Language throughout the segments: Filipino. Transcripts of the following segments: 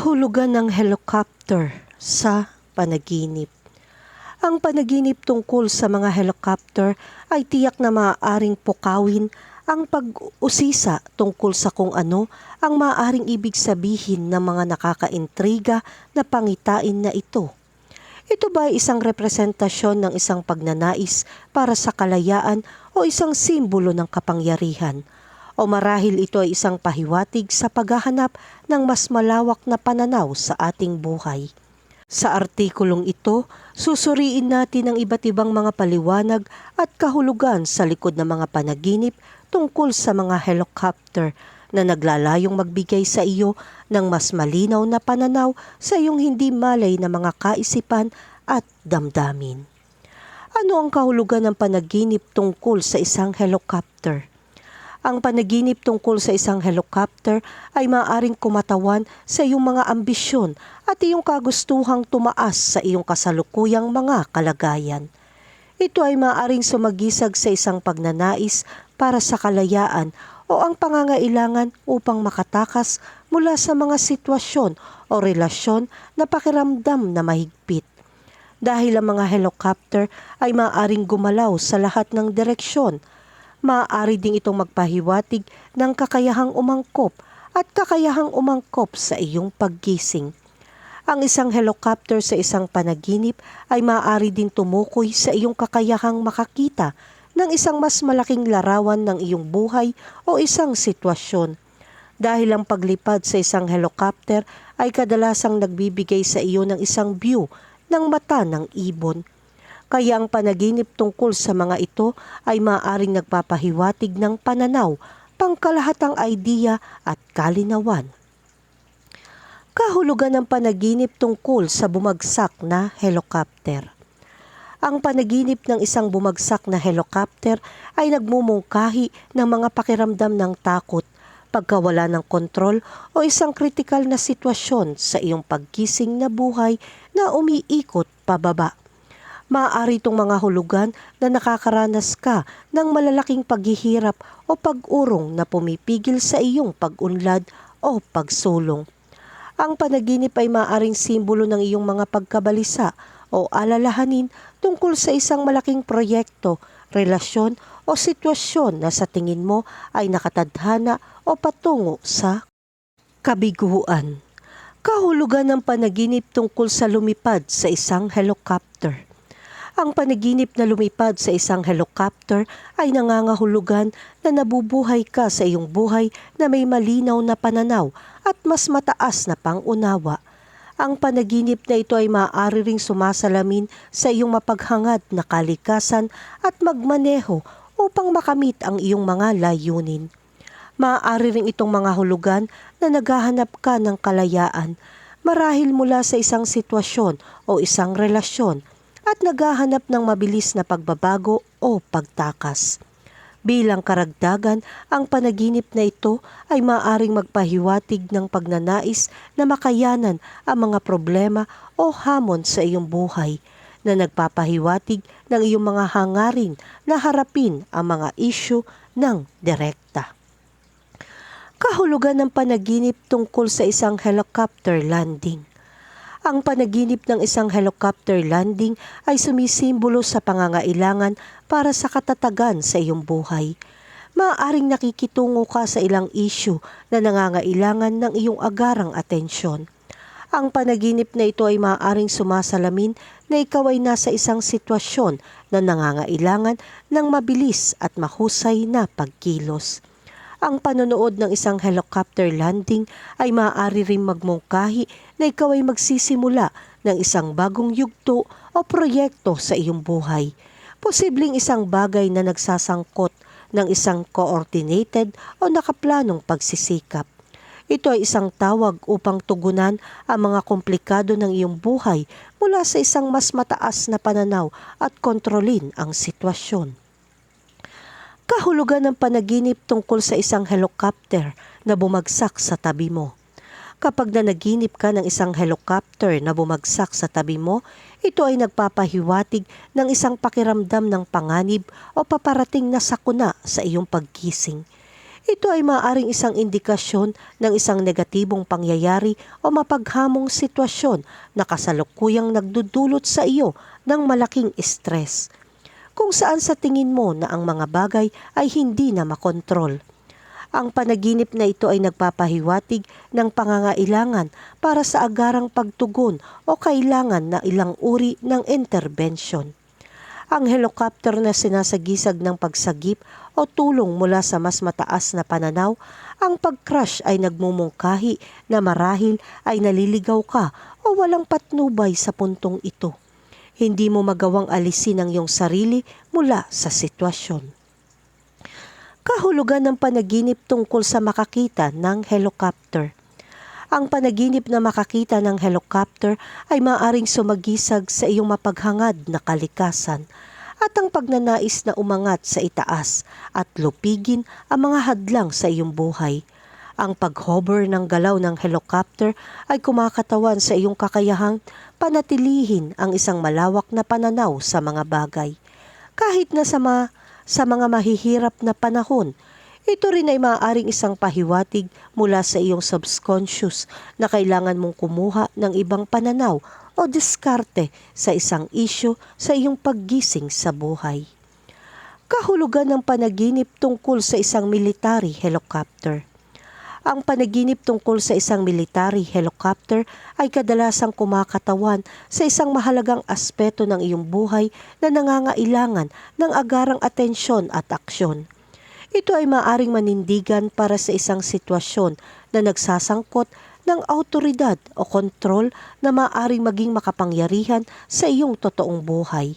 Kahulugan ng helicopter sa panaginip. Ang panaginip tungkol sa mga helicopter ay tiyak na maaaring pukawin ang pag-usisa tungkol sa kung ano ang maaaring ibig sabihin ng mga nakakaintriga na pangitain na ito. Ito ba ay isang representasyon ng isang pagnanais para sa kalayaan o isang simbolo ng kapangyarihan? O marahil ito ay isang pahiwatig sa paghahanap ng mas malawak na pananaw sa ating buhay? Sa artikulong ito, susuriin natin ang iba't ibang mga paliwanag at kahulugan sa likod ng mga panaginip tungkol sa mga helicopter na naglalayong magbigay sa iyo ng mas malinaw na pananaw sa iyong hindi malay na mga kaisipan at damdamin. Ano ang kahulugan ng panaginip tungkol sa isang helicopter? Ang panaginip tungkol sa isang helicopter ay maaaring kumatawan sa iyong mga ambisyon at iyong kagustuhang tumaas sa iyong kasalukuyang mga kalagayan. Ito ay maaaring sumagisag sa isang pagnanais para sa kalayaan o ang pangangailangan upang makatakas mula sa mga sitwasyon o relasyon na pakiramdam na mahigpit. Dahil ang mga helicopter ay maaaring gumalaw sa lahat ng direksyon, maaari ding itong magpahiwatig ng kakayahang umangkop at kakayahang umangkop sa iyong paggising. Ang isang helicopter sa isang panaginip ay maaari din tumukoy sa iyong kakayahang makakita ng isang mas malaking larawan ng iyong buhay o isang sitwasyon. Dahil ang paglipad sa isang helicopter ay kadalasang nagbibigay sa iyo ng isang view ng mata ng ibon. Kaya ang panaginip tungkol sa mga ito ay maaring nagpapahiwatig ng pananaw, pangkalahatang idea at kalinawan. Kahulugan ng panaginip tungkol sa bumagsak na helicopter. Ang panaginip ng isang bumagsak na helicopter ay nagmumungkahi ng mga pakiramdam ng takot, pagkawala ng kontrol o isang kritikal na sitwasyon sa iyong pagkising na buhay na umiikot pababa. Maaari itong mga hulugan na nakakaranas ka ng malalaking paghihirap o pag-urong na pumipigil sa iyong pag-unlad o pagsulong. Ang panaginip ay maaaring simbolo ng iyong mga pagkabalisa o alalahanin tungkol sa isang malaking proyekto, relasyon o sitwasyon na sa tingin mo ay nakatadhana o patungo sa kabiguan. Kahulugan ng panaginip tungkol sa lumipad sa isang helicopter. Ang panaginip na lumipad sa isang helicopter ay nangangahulugan na nabubuhay ka sa iyong buhay na may malinaw na pananaw at mas mataas na pangunawa. Ang panaginip na ito ay maaari ring sumasalamin sa iyong mapaghangad na kalikasan at magmaneho upang makamit ang iyong mga layunin. Maaari ring itong mga hulugan na naghahanap ka ng kalayaan marahil mula sa isang sitwasyon o isang relasyon at naghahanap ng mabilis na pagbabago o pagtakas. Bilang karagdagan, ang panaginip na ito ay maaring magpahiwatig ng pagnanais na makayanan ang mga problema o hamon sa iyong buhay na nagpapahiwatig ng iyong mga hangarin na harapin ang mga isyu ng direkta. Kahulugan ng panaginip tungkol sa isang helicopter landing. Ang panaginip ng isang helicopter landing ay sumisimbolo sa pangangailangan para sa katatagan sa iyong buhay. Maaaring nakikitungo ka sa ilang issue na nangangailangan ng iyong agarang atensyon. Ang panaginip na ito ay maaaring sumasalamin na ikaw ay nasa isang sitwasyon na nangangailangan ng mabilis at mahusay na pagkilos. Ang panonood ng isang helicopter landing ay maaari rin magmungkahi na ikaw ay magsisimula ng isang bagong yugto o proyekto sa iyong buhay. Posibleng isang bagay na nagsasangkot ng isang coordinated o nakaplanong pagsisikap. Ito ay isang tawag upang tugunan ang mga komplikado ng iyong buhay mula sa isang mas mataas na pananaw at kontrolin ang sitwasyon kahulugan ng panaginip tungkol sa isang helicopter na bumagsak sa tabi mo. Kapag nanaginip ka ng isang helicopter na bumagsak sa tabi mo, ito ay nagpapahiwatig ng isang pakiramdam ng panganib o paparating na sakuna sa iyong pagkising. Ito ay maaaring isang indikasyon ng isang negatibong pangyayari o mapaghamong sitwasyon na kasalukuyang nagdudulot sa iyo ng malaking stress. Kung saan sa tingin mo na ang mga bagay ay hindi na makontrol. Ang panaginip na ito ay nagpapahiwatig ng pangangailangan para sa agarang pagtugon o kailangan na ilang uri ng intervention. Ang helicopter na sinasagisag ng pagsagip o tulong mula sa mas mataas na pananaw, ang pag-crash ay nagmumungkahi na marahil ay naliligaw ka o walang patnubay sa puntong ito. Hindi mo magawang alisin ang iyong sarili mula sa sitwasyon kahulugan ng panaginip tungkol sa makakita ng helicopter. Ang panaginip na makakita ng helicopter ay maaring sumagisag sa iyong mapaghangad na kalikasan at ang pagnanais na umangat sa itaas at lupigin ang mga hadlang sa iyong buhay. Ang pag-hover ng galaw ng helicopter ay kumakatawan sa iyong kakayahang panatilihin ang isang malawak na pananaw sa mga bagay. Kahit na sa mga sa mga mahihirap na panahon. Ito rin ay maaaring isang pahiwatig mula sa iyong subconscious na kailangan mong kumuha ng ibang pananaw o diskarte sa isang isyo sa iyong paggising sa buhay. Kahulugan ng panaginip tungkol sa isang military helicopter. Ang panaginip tungkol sa isang military helicopter ay kadalasang kumakatawan sa isang mahalagang aspeto ng iyong buhay na nangangailangan ng agarang atensyon at aksyon. Ito ay maaring manindigan para sa isang sitwasyon na nagsasangkot ng autoridad o kontrol na maaring maging makapangyarihan sa iyong totoong buhay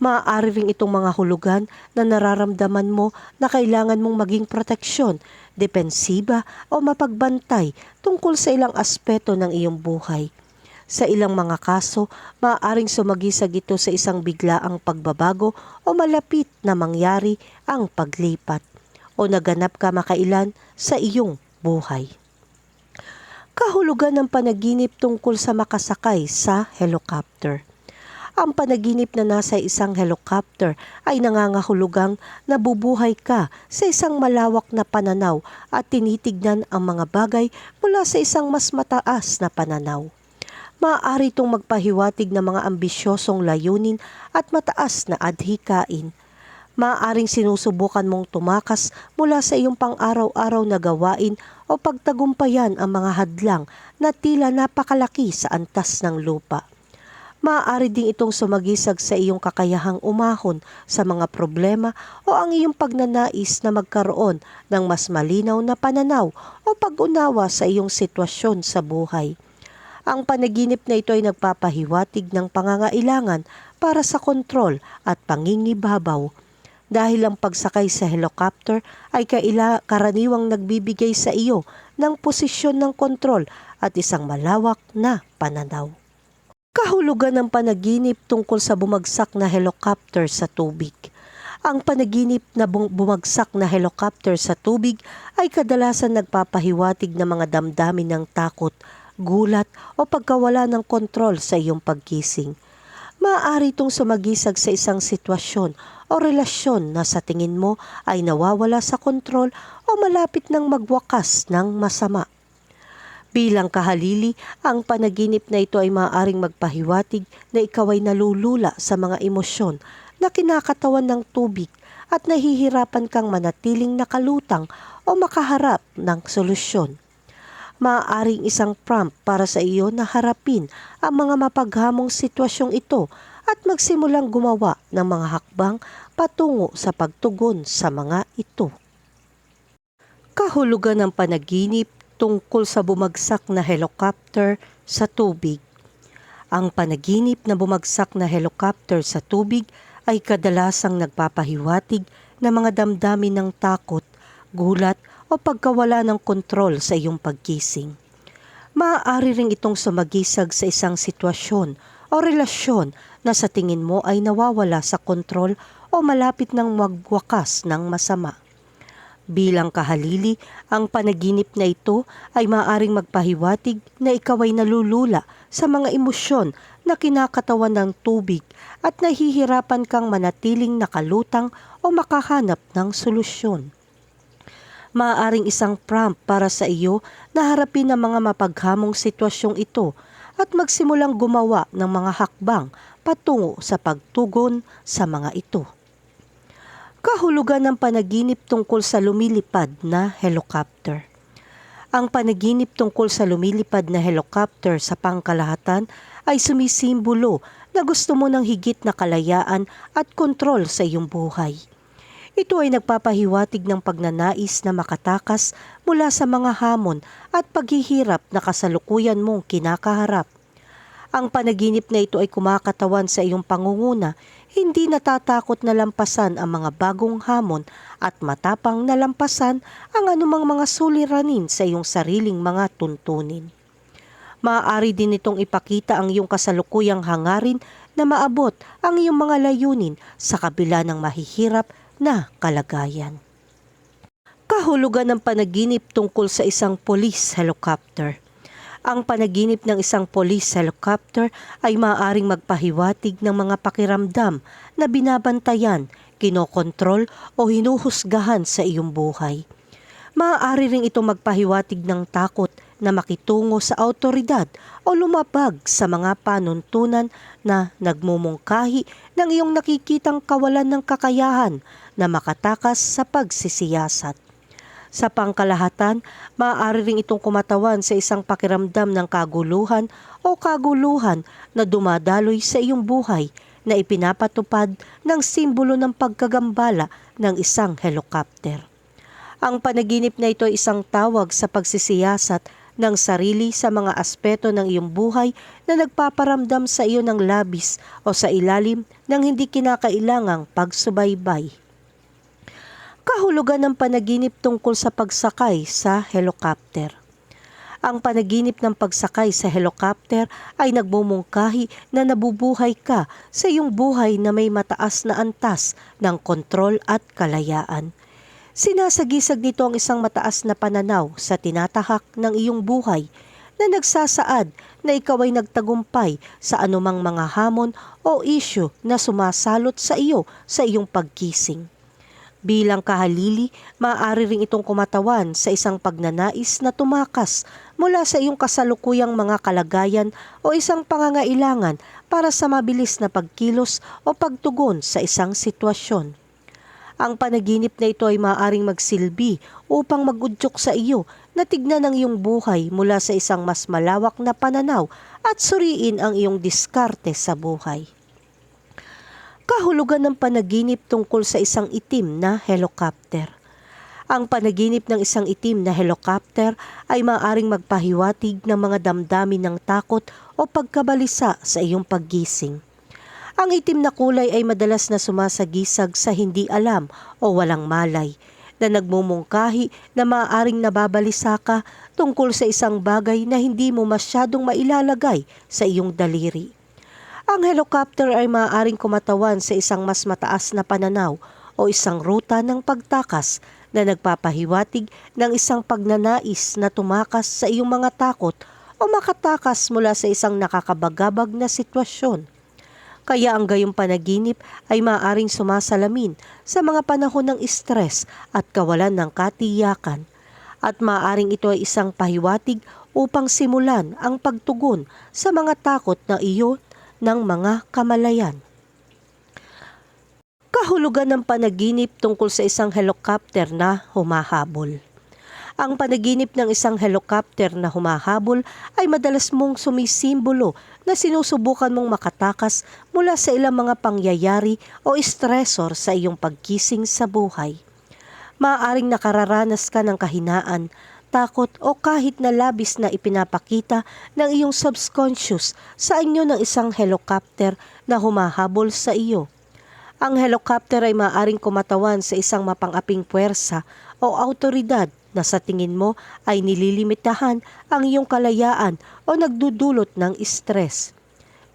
maaari rin itong mga hulugan na nararamdaman mo na kailangan mong maging proteksyon, depensiba o mapagbantay tungkol sa ilang aspeto ng iyong buhay. Sa ilang mga kaso, maaaring sumagisag ito sa isang biglaang pagbabago o malapit na mangyari ang paglipat o naganap ka makailan sa iyong buhay. Kahulugan ng panaginip tungkol sa makasakay sa helicopter. Ang panaginip na nasa isang helicopter ay nangangahulugang nabubuhay ka sa isang malawak na pananaw at tinitignan ang mga bagay mula sa isang mas mataas na pananaw. Maaari itong magpahiwatig ng mga ambisyosong layunin at mataas na adhikain. Maaaring sinusubukan mong tumakas mula sa iyong pang-araw-araw na gawain o pagtagumpayan ang mga hadlang na tila napakalaki sa antas ng lupa maaari ding itong sumagisag sa iyong kakayahang umahon sa mga problema o ang iyong pagnanais na magkaroon ng mas malinaw na pananaw o pag-unawa sa iyong sitwasyon sa buhay. Ang panaginip na ito ay nagpapahiwatig ng pangangailangan para sa kontrol at pangingibabaw dahil ang pagsakay sa helicopter ay kaila karaniwang nagbibigay sa iyo ng posisyon ng kontrol at isang malawak na pananaw. Kahulugan ng panaginip tungkol sa bumagsak na helicopter sa tubig. Ang panaginip na bumagsak na helicopter sa tubig ay kadalasan nagpapahiwatig ng mga damdamin ng takot, gulat o pagkawala ng kontrol sa iyong pagkising. Maaari itong sumagisag sa isang sitwasyon o relasyon na sa tingin mo ay nawawala sa kontrol o malapit ng magwakas ng masama. Bilang kahalili, ang panaginip na ito ay maaaring magpahiwatig na ikaw ay nalulula sa mga emosyon na kinakatawan ng tubig at nahihirapan kang manatiling nakalutang o makaharap ng solusyon. Maaaring isang prompt para sa iyo na harapin ang mga mapaghamong sitwasyong ito at magsimulang gumawa ng mga hakbang patungo sa pagtugon sa mga ito. Kahulugan ng panaginip tungkol sa bumagsak na helicopter sa tubig. Ang panaginip na bumagsak na helicopter sa tubig ay kadalasang nagpapahiwatig ng mga damdamin ng takot, gulat o pagkawala ng kontrol sa iyong pagkising. Maaari ring itong sumagisag sa isang sitwasyon o relasyon na sa tingin mo ay nawawala sa kontrol o malapit ng magwakas ng masama. Bilang kahalili, ang panaginip na ito ay maaring magpahiwatig na ikaw ay nalulula sa mga emosyon na kinakatawan ng tubig at nahihirapan kang manatiling nakalutang o makahanap ng solusyon. maaaring isang prompt para sa iyo na harapin ang mga mapaghamong sitwasyong ito at magsimulang gumawa ng mga hakbang patungo sa pagtugon sa mga ito. Kahulugan ng panaginip tungkol sa lumilipad na helicopter. Ang panaginip tungkol sa lumilipad na helicopter sa pangkalahatan ay sumisimbolo na gusto mo ng higit na kalayaan at kontrol sa iyong buhay. Ito ay nagpapahiwatig ng pagnanais na makatakas mula sa mga hamon at paghihirap na kasalukuyan mong kinakaharap. Ang panaginip na ito ay kumakatawan sa iyong pangunguna, hindi natatakot na lampasan ang mga bagong hamon at matapang na lampasan ang anumang mga suliranin sa iyong sariling mga tuntunin. Maaari din itong ipakita ang iyong kasalukuyang hangarin na maabot ang iyong mga layunin sa kabila ng mahihirap na kalagayan. Kahulugan ng panaginip tungkol sa isang police helicopter. Ang panaginip ng isang police helicopter ay maaaring magpahiwatig ng mga pakiramdam na binabantayan, kinokontrol o hinuhusgahan sa iyong buhay. Maaari ring ito magpahiwatig ng takot na makitungo sa autoridad o lumabag sa mga panuntunan na nagmumungkahi ng iyong nakikitang kawalan ng kakayahan na makatakas sa pagsisiyasat. Sa pangkalahatan, maaari ring itong kumatawan sa isang pakiramdam ng kaguluhan o kaguluhan na dumadaloy sa iyong buhay na ipinapatupad ng simbolo ng pagkagambala ng isang helicopter. Ang panaginip na ito ay isang tawag sa pagsisiyasat ng sarili sa mga aspeto ng iyong buhay na nagpaparamdam sa iyo ng labis o sa ilalim ng hindi kinakailangang pagsubaybay. Kahulugan ng panaginip tungkol sa pagsakay sa helicopter. Ang panaginip ng pagsakay sa helicopter ay nagmumungkahi na nabubuhay ka sa iyong buhay na may mataas na antas ng kontrol at kalayaan. Sinasagisag nito ang isang mataas na pananaw sa tinatahak ng iyong buhay na nagsasaad na ikaw ay nagtagumpay sa anumang mga hamon o isyu na sumasalot sa iyo sa iyong pagkising. Bilang kahalili, maaari ring itong kumatawan sa isang pagnanais na tumakas mula sa iyong kasalukuyang mga kalagayan o isang pangangailangan para sa mabilis na pagkilos o pagtugon sa isang sitwasyon. Ang panaginip na ito ay maaaring magsilbi upang magudyok sa iyo na tignan ang iyong buhay mula sa isang mas malawak na pananaw at suriin ang iyong diskarte sa buhay kahulugan ng panaginip tungkol sa isang itim na helicopter. Ang panaginip ng isang itim na helicopter ay maaaring magpahiwatig ng mga damdamin ng takot o pagkabalisa sa iyong paggising. Ang itim na kulay ay madalas na sumasagisag sa hindi alam o walang malay na nagmumungkahi na maaaring nababalisa ka tungkol sa isang bagay na hindi mo masyadong mailalagay sa iyong daliri. Ang helicopter ay maaaring kumatawan sa isang mas mataas na pananaw o isang ruta ng pagtakas na nagpapahiwatig ng isang pagnanais na tumakas sa iyong mga takot o makatakas mula sa isang nakakabagabag na sitwasyon. Kaya ang gayong panaginip ay maaaring sumasalamin sa mga panahon ng stress at kawalan ng katiyakan. At maaaring ito ay isang pahiwatig upang simulan ang pagtugon sa mga takot na iyo ng mga kamalayan. Kahulugan ng panaginip tungkol sa isang helicopter na humahabol. Ang panaginip ng isang helicopter na humahabol ay madalas mong sumisimbolo na sinusubukan mong makatakas mula sa ilang mga pangyayari o stressor sa iyong pagkising sa buhay. Maaaring nakararanas ka ng kahinaan, takot o kahit na labis na ipinapakita ng iyong subconscious sa inyo ng isang helicopter na humahabol sa iyo. Ang helicopter ay maaaring kumatawan sa isang mapangaping puwersa o autoridad na sa tingin mo ay nililimitahan ang iyong kalayaan o nagdudulot ng stress.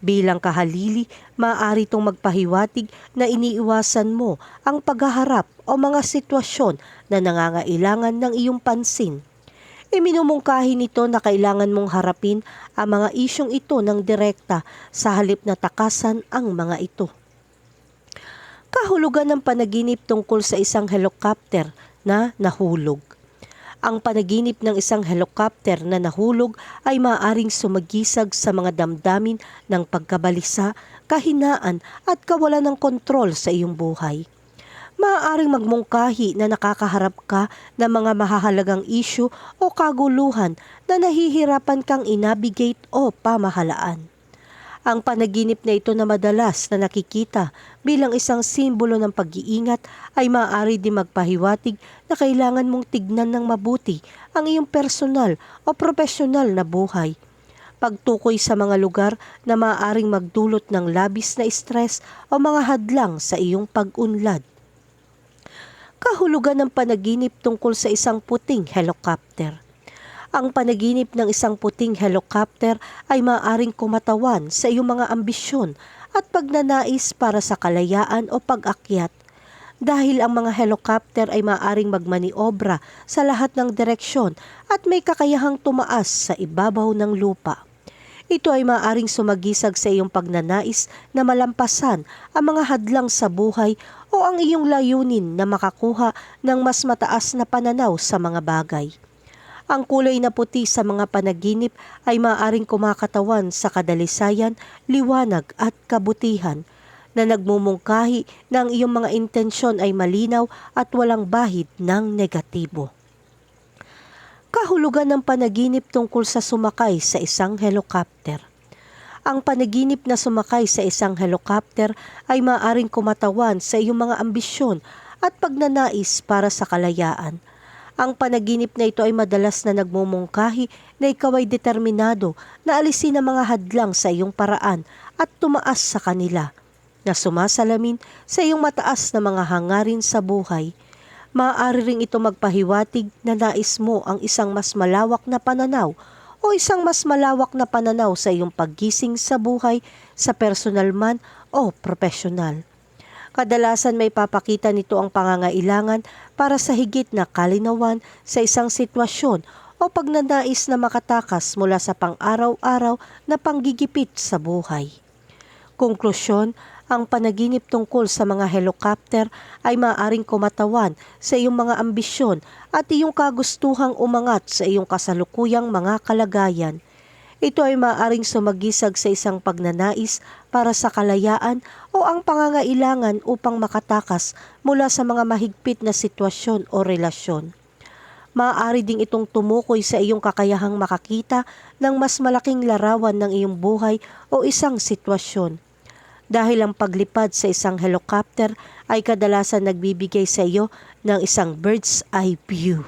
Bilang kahalili, maaari itong magpahiwatig na iniiwasan mo ang paghaharap o mga sitwasyon na nangangailangan ng iyong pansin. Iminumungkahi nito na kailangan mong harapin ang mga isyong ito ng direkta sa halip na takasan ang mga ito. Kahulugan ng panaginip tungkol sa isang helicopter na nahulog. Ang panaginip ng isang helicopter na nahulog ay maaaring sumagisag sa mga damdamin ng pagkabalisa, kahinaan at kawalan ng kontrol sa iyong buhay. Maaaring magmungkahi na nakakaharap ka ng mga mahahalagang isyu o kaguluhan na nahihirapan kang inabigate o pamahalaan. Ang panaginip na ito na madalas na nakikita bilang isang simbolo ng pag-iingat ay maaari din magpahiwatig na kailangan mong tignan ng mabuti ang iyong personal o profesional na buhay. Pagtukoy sa mga lugar na maaaring magdulot ng labis na stress o mga hadlang sa iyong pag-unlad. Kahulugan ng panaginip tungkol sa isang puting helicopter. Ang panaginip ng isang puting helicopter ay maaaring kumatawan sa iyong mga ambisyon at pagnanais para sa kalayaan o pag-akyat. Dahil ang mga helicopter ay maaaring magmaniobra sa lahat ng direksyon at may kakayahang tumaas sa ibabaw ng lupa. Ito ay maaaring sumagisag sa iyong pagnanais na malampasan ang mga hadlang sa buhay o ang iyong layunin na makakuha ng mas mataas na pananaw sa mga bagay. Ang kulay na puti sa mga panaginip ay maaaring kumakatawan sa kadalisayan, liwanag at kabutihan na nagmumungkahi na ang iyong mga intensyon ay malinaw at walang bahid ng negatibo. Kahulugan ng panaginip tungkol sa sumakay sa isang helicopter. Ang panaginip na sumakay sa isang helicopter ay maaaring kumatawan sa iyong mga ambisyon at pagnanais para sa kalayaan – ang panaginip na ito ay madalas na nagmumungkahi na ikaw ay determinado na alisin ang mga hadlang sa iyong paraan at tumaas sa kanila, na sumasalamin sa iyong mataas na mga hangarin sa buhay. Maaari ring ito magpahiwatig na nais mo ang isang mas malawak na pananaw o isang mas malawak na pananaw sa iyong paggising sa buhay sa personal man o profesional. Kadalasan may papakita nito ang pangangailangan para sa higit na kalinawan sa isang sitwasyon o pagnanais na makatakas mula sa pang-araw-araw na panggigipit sa buhay. Konklusyon, ang panaginip tungkol sa mga helicopter ay maaaring kumatawan sa iyong mga ambisyon at iyong kagustuhang umangat sa iyong kasalukuyang mga kalagayan – ito ay maaaring sumagisag sa isang pagnanais para sa kalayaan o ang pangangailangan upang makatakas mula sa mga mahigpit na sitwasyon o relasyon. Maaari ding itong tumukoy sa iyong kakayahang makakita ng mas malaking larawan ng iyong buhay o isang sitwasyon. Dahil ang paglipad sa isang helicopter ay kadalasan nagbibigay sa iyo ng isang bird's eye view.